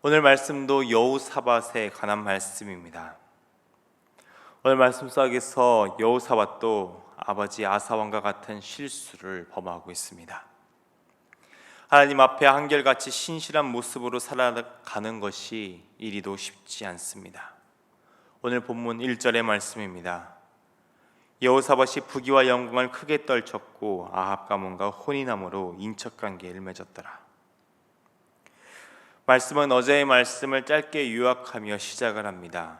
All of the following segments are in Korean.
오늘 말씀도 여우사밧에 관한 말씀입니다. 오늘 말씀 속에서 여우사밧도 아버지 아사왕과 같은 실수를 범하고 있습니다. 하나님 앞에 한결같이 신실한 모습으로 살아가는 것이 이리도 쉽지 않습니다. 오늘 본문 1절의 말씀입니다. 여호사밧이 부귀와 영광을 크게 떨쳤고 아합 가문과 혼인함으로 인척 관계를 맺었더라. 말씀은 어제의 말씀을 짧게 요약하며 시작을 합니다.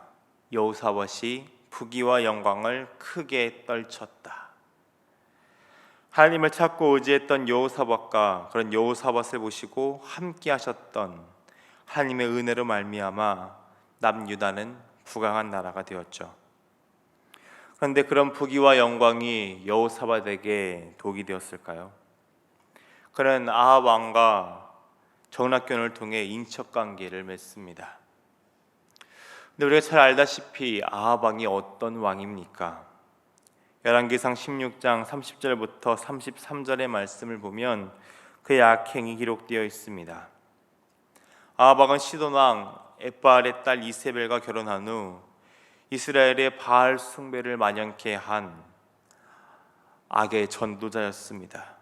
여호사밧이 부귀와 영광을 크게 떨쳤다. 하나님을 찾고 의지했던 여호사밧과 그런 여호사밧을 보시고 함께 하셨던 하나님의 은혜로 말미암아 남유다는 부강한 나라가 되었죠. 그런데 그런 부귀와 영광이 여호사밧에게 독이 되었을까요? 그는 아합 왕과 정락견을 통해 인척 관계를 맺습니다. 근데 우리가 잘 알다시피 아합 왕이 어떤 왕입니까? 열왕기상 16장 30절부터 33절의 말씀을 보면 그의 악행이 기록되어 있습니다. 아합 왕은 시돈 왕 에바알의 딸 이세벨과 결혼한 후 이스라엘의 바알 숭배를 만연케 한 악의 전도자였습니다.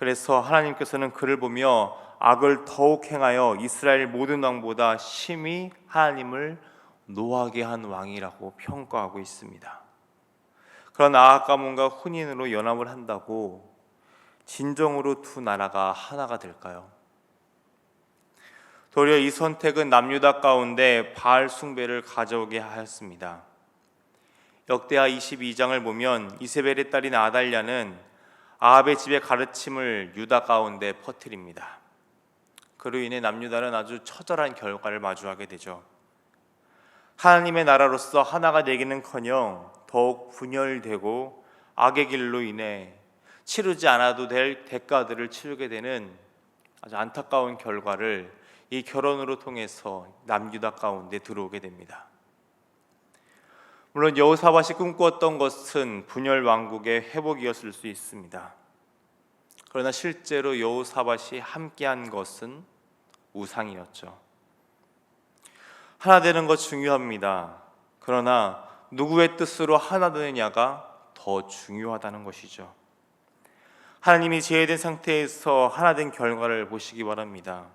그래서 하나님께서는 그를 보며 악을 더욱 행하여 이스라엘 모든 왕보다 심히 하나님을 노하게 한 왕이라고 평가하고 있습니다. 그런 아합 가문과 혼인으로 연합을 한다고 진정으로 두 나라가 하나가 될까요? 도리어 이 선택은 남유다 가운데 바알 숭배를 가져오게 하였습니다. 역대하 22장을 보면 이세벨의 딸인 아달랴는 아합의 집의 가르침을 유다 가운데 퍼뜨립니다. 그로 인해 남유다는 아주 처절한 결과를 마주하게 되죠. 하나님의 나라로서 하나가 되기는커녕 더욱 분열되고 악의 길로 인해 치르지 않아도 될 대가들을 치르게 되는 아주 안타까운 결과를 이 결혼으로 통해서 남유다 가운데 들어오게 됩니다. 물론 여호사밧이 꿈꾸었던 것은 분열 왕국의 회복이었을 수 있습니다. 그러나 실제로 여호사밧이 함께한 것은 우상이었죠. 하나 되는 것 중요합니다. 그러나 누구의 뜻으로 하나 되느냐가 더 중요하다는 것이죠. 하나님이 제외된 상태에서 하나 된 결과를 보시기 바랍니다.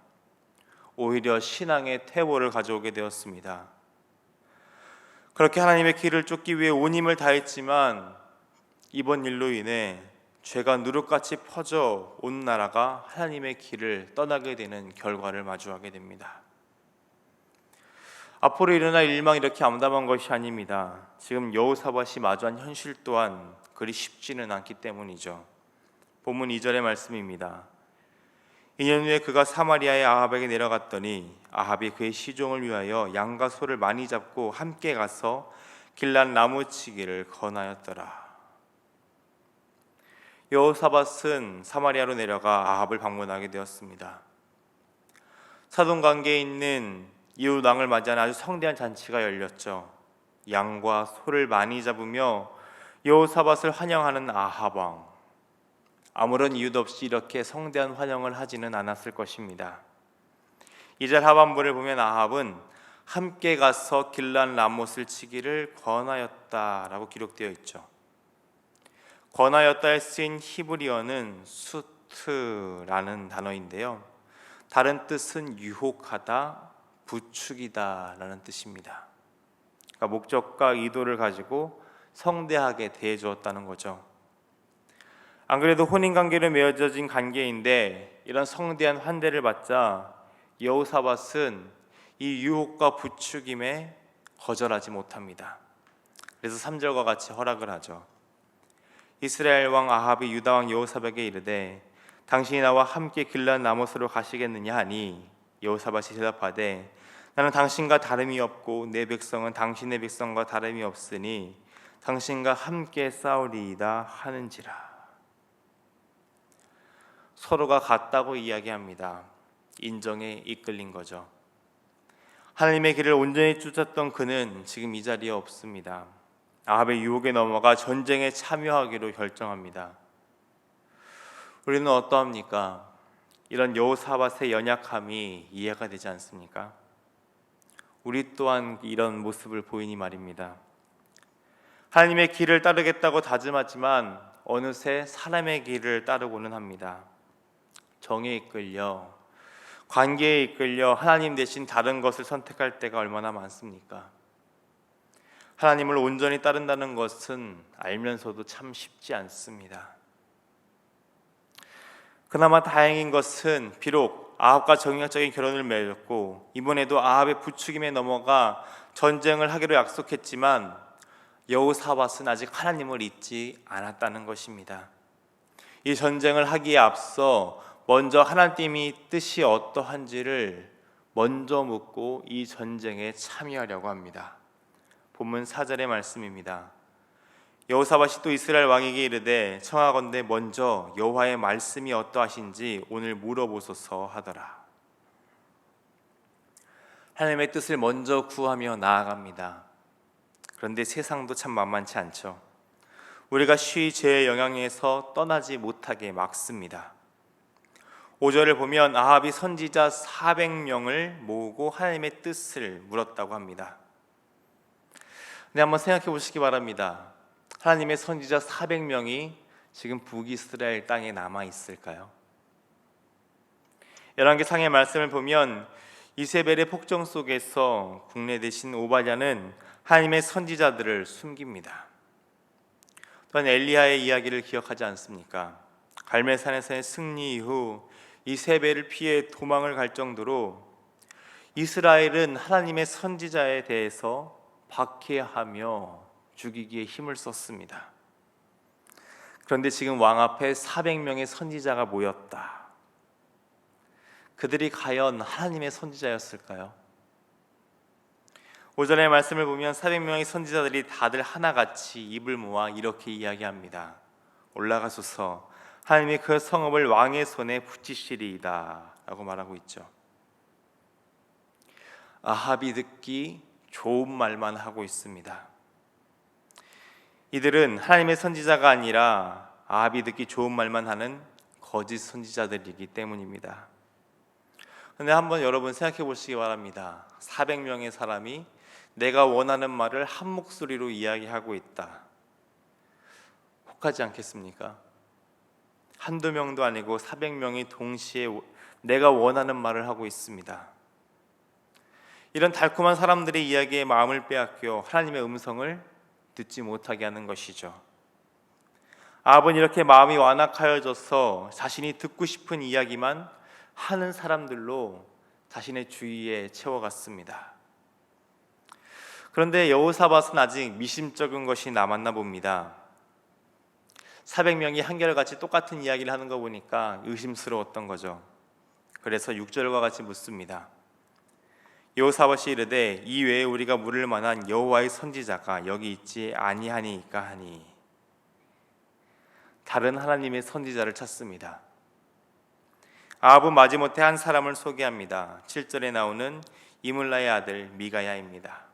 오히려 신앙의 태보를 가져오게 되었습니다. 그렇게 하나님의 길을 쫓기 위해 온 힘을 다했지만 이번 일로 인해 죄가 누룩같이 퍼져 온 나라가 하나님의 길을 떠나게 되는 결과를 마주하게 됩니다. 앞으로 일어날 일망 이렇게 암담한 것이 아닙니다. 지금 여호사밧이 마주한 현실 또한 그리 쉽지는 않기 때문이죠. 본문 2절의 말씀입니다. 2년 후에 그가 사마리아의 아합에게 내려갔더니 아합이 그의 시종을 위하여 양과 소를 많이 잡고 함께 가서 길란 나무치기를 권하였더라. 여호사밧은 사마리아로 내려가 아합을 방문하게 되었습니다. 사돈 관계에 있는 이웃 왕을 맞이한 아주 성대한 잔치가 열렸죠. 양과 소를 많이 잡으며 여호사밧을 환영하는 아합 왕. 아무런 이유도 없이 이렇게 성대한 환영을 하지는 않았을 것입니다. 이절 하반부를 보면 아합은 함께 가서 길란 라못을 치기를 권하였다라고 기록되어 있죠. 권하였다에 쓰인 히브리어는 수트라는 단어인데요. 다른 뜻은 유혹하다, 부축이다라는 뜻입니다. 그러니까 목적과 의도를 가지고 성대하게 대해 주었다는 거죠. 안 그래도 혼인 관계로 맺어진 관계인데 이런 성대한 환대를 받자 여호사밧은 이 유혹과 부추김에 거절하지 못합니다. 그래서 3절과 같이 허락을 하죠. 이스라엘 왕 아합이 유다 왕 여호사밧에게 이르되 당신이 나와 함께 길란 나못으로 가시겠느냐 하니 여호사밧이 대답하되 나는 당신과 다름이 없고 내 백성은 당신의 백성과 다름이 없으니 당신과 함께 싸우리이다 하는지라 서로가 같다고 이야기합니다. 인정에 이끌린 거죠. 하나님의 길을 온전히 쫓았던 그는 지금 이 자리에 없습니다. 아합의 유혹에 넘어가 전쟁에 참여하기로 결정합니다. 우리는 어떠합니까? 이런 여호사밧의 연약함이 이해가 되지 않습니까? 우리 또한 이런 모습을 보이니 말입니다. 하나님의 길을 따르겠다고 다짐하지만 어느새 사람의 길을 따르고는 합니다. 정에 이끌려 관계에 이끌려 하나님 대신 다른 것을 선택할 때가 얼마나 많습니까? 하나님을 온전히 따른다는 것은 알면서도 참 쉽지 않습니다. 그나마 다행인 것은 비록 아합과 정략적인 결혼을 맺었고 이번에도 아합의 부추김에 넘어가 전쟁을 하기로 약속했지만 여호사밧은 아직 하나님을 잊지 않았다는 것입니다. 이 전쟁을 하기에 앞서 먼저 하나님이 뜻이 어떠한지를 먼저 묻고 이 전쟁에 참여하려고 합니다. 본문 4절의 말씀입니다. 여호사밧이 또 이스라엘 왕에게 이르되 청하건대 먼저 여호와의 말씀이 어떠하신지 오늘 물어보소서 하더라. 하나님의 뜻을 먼저 구하며 나아갑니다. 그런데 세상도 참 만만치 않죠. 우리가 쉬이 죄의 영향에서 떠나지 못하게 막습니다. 5절을 보면 아합이 선지자 400명을 모으고 하나님의 뜻을 물었다고 합니다. 근데 한번 생각해 보시기 바랍니다. 하나님의 선지자 400명이 지금 북이스라엘 땅에 남아 있을까요? 열왕기상의 말씀을 보면 이세벨의 폭정 속에서 국내 대신 오바냐는 하나님의 선지자들을 숨깁니다. 또한 엘리야의 이야기를 기억하지 않습니까? 갈멜산에서의 승리 이후 이세벨을 피해 도망을 갈 정도로 이스라엘은 하나님의 선지자에 대해서 박해하며 죽이기에 힘을 썼습니다. 그런데 지금 왕 앞에 400명의 선지자가 모였다. 그들이 과연 하나님의 선지자였을까요? 오전의 말씀을 보면 400명의 선지자들이 다들 하나같이 입을 모아 이렇게 이야기합니다. 올라가소서 하나님이 그 성읍을 왕의 손에 붙이시리이다 라고 말하고 있죠. 아합이 듣기 좋은 말만 하고 있습니다. 이들은 하나님의 선지자가 아니라 아합이 듣기 좋은 말만 하는 거짓 선지자들이기 때문입니다. 근데 한번 여러분 생각해 보시기 바랍니다. 400명의 사람이 내가 원하는 말을 한 목소리로 이야기하고 있다. 혹하지 않겠습니까? 한두 명도 아니고 400명이 동시에 내가 원하는 말을 하고 있습니다. 이런 달콤한 사람들의 이야기에 마음을 빼앗겨 하나님의 음성을 듣지 못하게 하는 것이죠. 아합은 이렇게 마음이 완악하여져서 자신이 듣고 싶은 이야기만 하는 사람들로 자신의 주위에 채워갔습니다. 그런데 여호사밧은 아직 미심쩍은 것이 남았나 봅니다. 400명이 한결같이 똑같은 이야기를 하는 거 보니까 의심스러웠던 거죠. 그래서 6절과 같이 묻습니다. 여호사밧이 이르되 이 외에 우리가 물을 만한 여호와의 선지자가 여기 있지 아니하니까 하니 다른 하나님의 선지자를 찾습니다. 아합은 마지못해 한 사람을 소개합니다. 7절에 나오는 이물라의 아들 미가야입니다.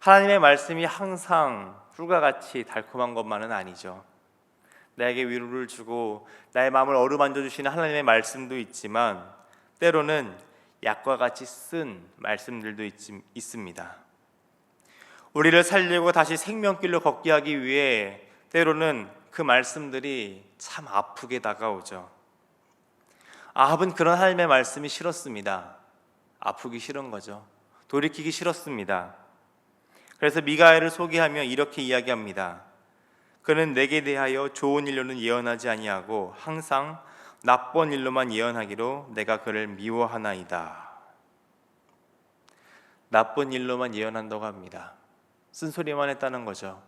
하나님의 말씀이 항상 꿀과 같이 달콤한 것만은 아니죠. 나에게 위로를 주고 나의 마음을 어루만져 주시는 하나님의 말씀도 있지만 때로는 약과 같이 쓴 말씀들도 있, 있습니다. 우리를 살리고 다시 생명길로 걷게 하기 위해 때로는 그 말씀들이 참 아프게 다가오죠. 아합은 그런 하나님의 말씀이 싫었습니다. 아프기 싫은 거죠. 돌이키기 싫었습니다. 그래서 미가엘을 소개하며 이렇게 이야기합니다. 그는 내게 대하여 좋은 일로는 예언하지 아니하고 항상 나쁜 일로만 예언하기로 내가 그를 미워하나이다. 나쁜 일로만 예언한다고 합니다. 쓴소리만 했다는 거죠.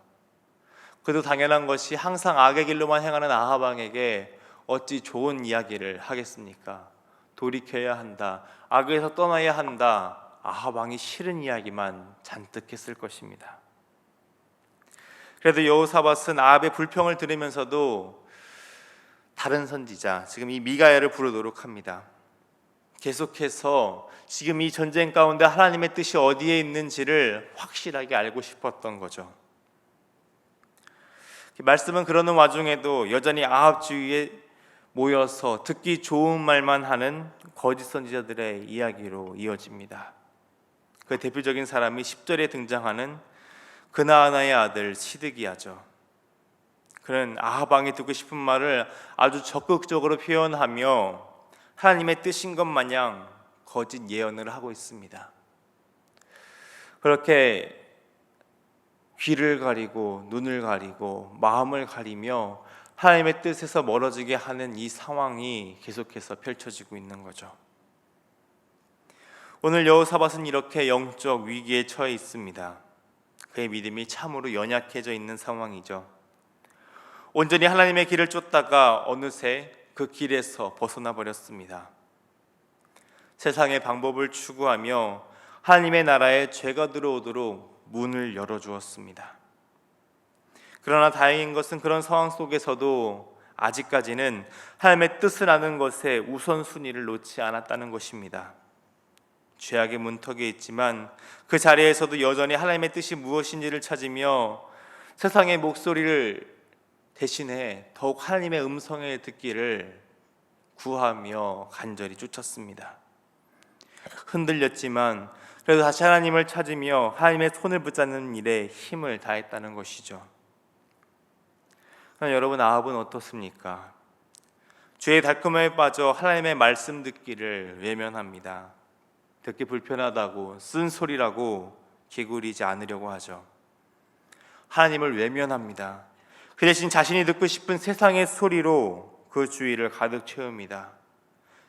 그도 당연한 것이 항상 악의 길로만 행하는 아하방에게 어찌 좋은 이야기를 하겠습니까? 돌이켜야 한다. 악에서 떠나야 한다. 아하방이 싫은 이야기만 잔뜩 했을 것입니다. 그래도 여호사밧은 아합의 불평을 들으면서도 다른 선지자, 지금 이 미가야를 부르도록 합니다. 계속해서 지금 이 전쟁 가운데 하나님의 뜻이 어디에 있는지를 확실하게 알고 싶었던 거죠. 말씀은 그러는 와중에도 여전히 아합 주위에 모여서 듣기 좋은 말만 하는 거짓 선지자들의 이야기로 이어집니다. 그 대표적인 사람이 10절에 등장하는 그나아나의 아들 시드기야죠. 그는 아하방이 듣고 싶은 말을 아주 적극적으로 표현하며 하나님의 뜻인 것 마냥 거짓 예언을 하고 있습니다. 그렇게 귀를 가리고 눈을 가리고 마음을 가리며 하나님의 뜻에서 멀어지게 하는 이 상황이 계속해서 펼쳐지고 있는 거죠. 오늘 여호사밧은 이렇게 영적 위기에 처해 있습니다. 그의 믿음이 참으로 연약해져 있는 상황이죠. 온전히 하나님의 길을 쫓다가 어느새 그 길에서 벗어나 버렸습니다. 세상의 방법을 추구하며 하나님의 나라에 죄가 들어오도록 문을 열어 주었습니다. 그러나 다행인 것은 그런 상황 속에서도 아직까지는 하나님의 뜻을 아는 것에 우선순위를 놓지 않았다는 것입니다. 죄악의 문턱에 있지만 그 자리에서도 여전히 하나님의 뜻이 무엇인지를 찾으며 세상의 목소리를 대신해 더욱 하나님의 음성을 듣기를 구하며 간절히 쫓았습니다. 흔들렸지만 그래도 다시 하나님을 찾으며 하나님의 손을 붙잡는 일에 힘을 다했다는 것이죠. 여러분 아합은 어떻습니까? 죄의 달콤함에 빠져 하나님의 말씀 듣기를 외면합니다. 듣기 불편하다고 쓴소리라고 기구리지 않으려고 하죠. 하나님을 외면합니다. 그 대신 자신이 듣고 싶은 세상의 소리로 그 주위를 가득 채웁니다.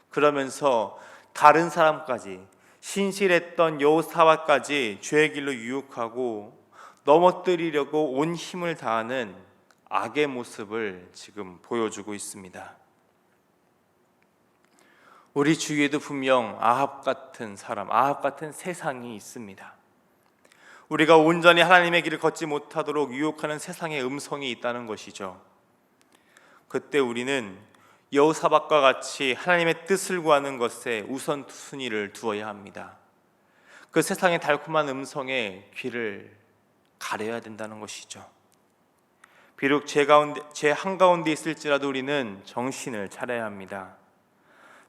그러면서 다른 사람까지 신실했던 여호사와까지 죄의 길로 유혹하고 넘어뜨리려고 온 힘을 다하는 악의 모습을 지금 보여주고 있습니다. 우리 주위에도 분명 아합 같은 사람, 아합 같은 세상이 있습니다. 우리가 온전히 하나님의 길을 걷지 못하도록 유혹하는 세상의 음성이 있다는 것이죠. 그때 우리는 여호사박과 같이 하나님의 뜻을 구하는 것에 우선 순위를 두어야 합니다. 그 세상의 달콤한 음성에 귀를 가려야 된다는 것이죠. 비록 제 가운데 제 한가운데 있을지라도 우리는 정신을 차려야 합니다.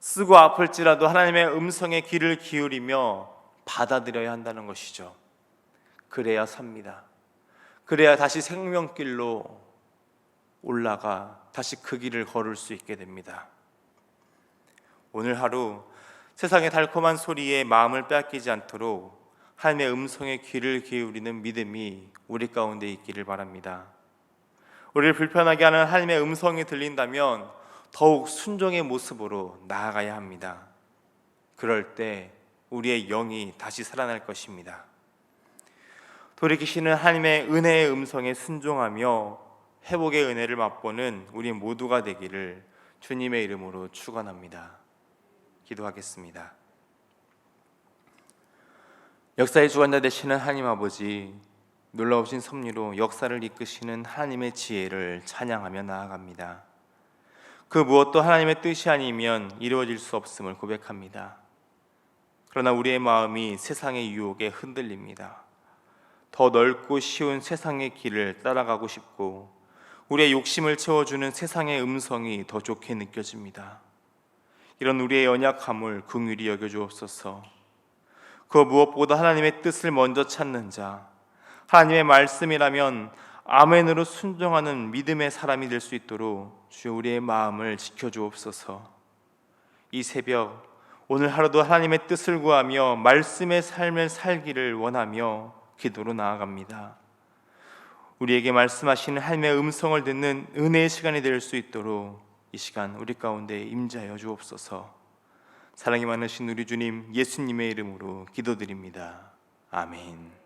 쓰고 아플지라도 하나님의 음성에 귀를 기울이며 받아들여야 한다는 것이죠. 그래야 삽니다. 그래야 다시 생명길로 올라가 다시 그 길을 걸을 수 있게 됩니다. 오늘 하루 세상의 달콤한 소리에 마음을 빼앗기지 않도록 하나님의 음성에 귀를 기울이는 믿음이 우리 가운데 있기를 바랍니다. 우리를 불편하게 하는 하나님의 음성이 들린다면 더욱 순종의 모습으로 나아가야 합니다. 그럴 때 우리의 영이 다시 살아날 것입니다. 돌이키시는 하나님의 은혜의 음성에 순종하며 회복의 은혜를 맛보는 우리 모두가 되기를 주님의 이름으로 축원합니다. 기도하겠습니다. 역사의 주관자 되시는 하나님 아버지 놀라우신 섭리로 역사를 이끄시는 하나님의 지혜를 찬양하며 나아갑니다. 그 무엇도 하나님의 뜻이 아니면 이루어질 수 없음을 고백합니다. 그러나 우리의 마음이 세상의 유혹에 흔들립니다. 더 넓고 쉬운 세상의 길을 따라가고 싶고 우리의 욕심을 채워주는 세상의 음성이 더 좋게 느껴집니다. 이런 우리의 연약함을 긍휼히 여겨 주옵소서. 그 무엇보다 하나님의 뜻을 먼저 찾는 자, 하나님의 말씀이라면 아멘으로 순종하는 믿음의 사람이 될 수 있도록 주여 우리의 마음을 지켜 주옵소서. 이 새벽 오늘 하루도 하나님의 뜻을 구하며 말씀의 삶을 살기를 원하며 기도로 나아갑니다. 우리에게 말씀하시는 하나님의 음성을 듣는 은혜의 시간이 될 수 있도록 이 시간 우리 가운데 임자여 주옵소서. 사랑이 많으신 우리 주님 예수님의 이름으로 기도드립니다. 아멘.